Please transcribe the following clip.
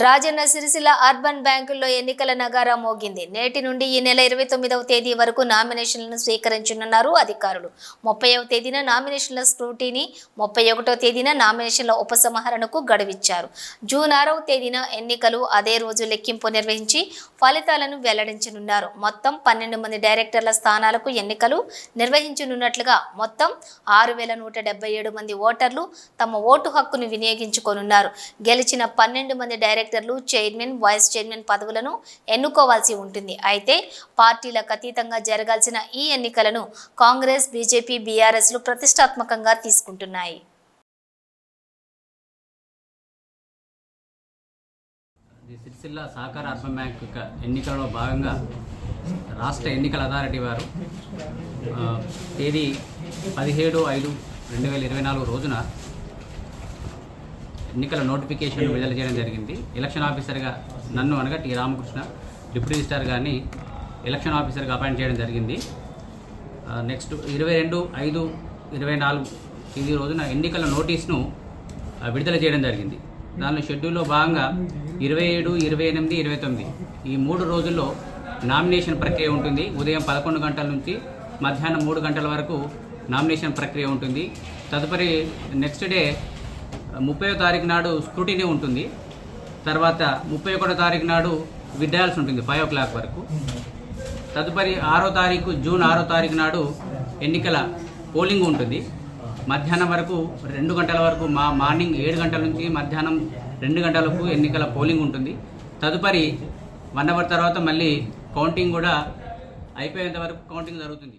Rajanna Sircilla urban బ్యాంకుల్లో ఎన్నికల నగారా మోగింది. నేటి నుండి ఈ నెల ఇరవై తొమ్మిదవ తేదీ వరకు నామినేషన్లను స్వీకరించనున్నారు అధికారులు. ముప్పైవ తేదీన నామినేషన్ల స్క్రూటీని ముప్పై ఒకటో తేదీన నామినేషన్ల ఉపసంహరణకు గడువిచ్చారు. జూన్ ఆరవ తేదీన ఎన్నికలు అదే రోజు లెక్కింపు నిర్వహించి ఫలితాలను వెల్లడించనున్నారు. మొత్తం పన్నెండు మంది డైరెక్టర్ల స్థానాలకు ఎన్నికలు నిర్వహించనున్నట్లుగా మొత్తం ఆరు వేల నూట డెబ్బై ఏడు మంది ఓటర్లు తమ ఓటు హక్కును వినియోగించుకోనున్నారు. గెలిచిన పన్నెండు మంది డైరెక్టర్లు చైర్మన్ వైస్ చైర్మన్ పదవులను ఎన్నుకోవాల్సి ఉంటుంది. అయితే పార్టీలకు అతీతంగా జరగాల్సిన ఈ ఎన్నికలను కాంగ్రెస్ బీజేపీ బీఆర్ఎస్లు ప్రతిష్టాత్మకంగా తీసుకుంటున్నాయి. సిరిసిల్ల సహకార అర్బన్ బ్యాంక్ యొక్క ఎన్నికలలో భాగంగా రాష్ట్ర ఎన్నికల అథారిటీ వారు తేదీ పదిహేడు ఐదు రెండు వేల ఇరవై నాలుగు రోజున ఎన్నికల నోటిఫికేషన్ విడుదల చేయడం జరిగింది. ఎలక్షన్ ఆఫీసర్గా నన్ను అనగా టి రామకృష్ణ డిప్యూటీ రిజిస్టార్ గారిని ఎలక్షన్ ఆఫీసర్గా అపాయింట్ చేయడం జరిగింది. నెక్స్ట్ ఇరవై రెండు ఐదు ఇరవై నాలుగు తేదీ రోజున ఎన్నికల నోటీస్ను విడుదల చేయడం జరిగింది. దానిలో షెడ్యూల్లో భాగంగా ఇరవై ఏడు ఇరవై ఎనిమిది ఇరవై తొమ్మిది ఈ మూడు రోజుల్లో నామినేషన్ ప్రక్రియ ఉంటుంది. ఉదయం పదకొండు గంటల నుంచి మధ్యాహ్నం మూడు గంటల వరకు నామినేషన్ ప్రక్రియ ఉంటుంది. తదుపరి నెక్స్ట్ డే ముప్పై తారీఖు నాడు స్క్రూటినీ ఉంటుంది. తర్వాత ముప్పై ఒకటో తారీఖు నాడు విడ్డాల్సి ఉంటుంది ఫైవ్ ఓ క్లాక్ వరకు. తదుపరి ఆరో తారీఖు జూన్ ఆరో తారీఖు నాడు ఎన్నికల పోలింగ్ ఉంటుంది. మధ్యాహ్నం వరకు రెండు గంటల వరకు మా మార్నింగ్ ఏడు గంటల నుంచి మధ్యాహ్నం రెండు గంటలకు ఎన్నికల పోలింగ్ ఉంటుంది. తదుపరి వన్ అవర్ తర్వాత మళ్ళీ కౌంటింగ్ కూడా అయిపోయేంత వరకు కౌంటింగ్ జరుగుతుంది.